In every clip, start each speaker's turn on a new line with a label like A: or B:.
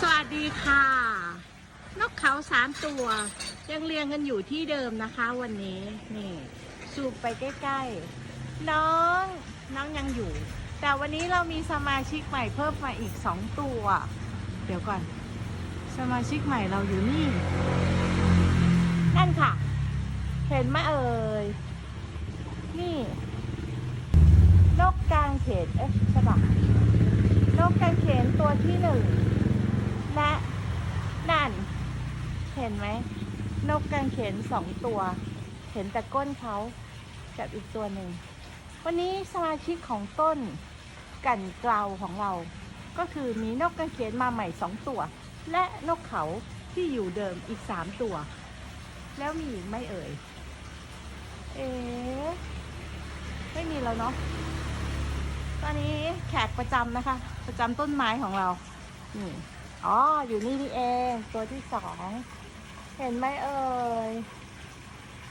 A: สวัสดีค่ะ นกเขาสามตัว ยังเรียงกันอยู่ที่เดิมนะคะวันนี้นี่ซูมไปใกล้ๆ น้องน้องยังอยู่ แต่วันนี้เรามีสมาชิกใหม่เพิ่มมาอีกสองตัว เดี๋ยวก่อน สมาชิกใหม่เราอยู่นี่ นั่นค่ะ เห็นไหมเอ่ย นี่ นกกลางเขนเอ๊ะใช่ปะนกกางเขนตัวที่หนึ่ง และนั่น เห็นไหม นกกางเขนสองตัว เห็นแต่ก้นเขากับอีกตัวหนึ่ง วันนี้สมาชิกของต้นกันเกลาของเรา ก็คือมีนกกางเขนมาใหม่สองตัว และนกเขาที่อยู่เดิมอีกสามตัว แล้วมีไม่เอ่ย เอ๊ไม่มีแล้วเนาะตอนนี้แขกประจำนะคะ ประจำต้นไม้ของเรานี่ อ๋อ อยู่นี่นี่เอง ตัวที่สอง เห็นไหมเอ่ย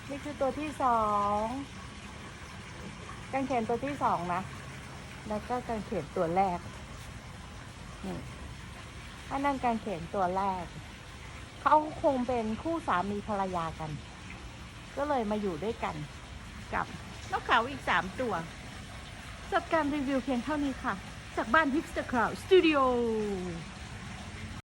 A: นี่คือตัวที่สองกางเขนตัวที่สองนะ แล้วก็กางเขนตัวแรก นี่อันนั้นกางเขนตัวแรก เขาคงเป็นคู่สามีภรรยากัน ก็เลยมาอยู่ด้วยกัน กับนกเขาอีกสามตัวจบการรีวิวเพียงเท่านี้ค่ะ จากบ้าน Hipster Cloud Studio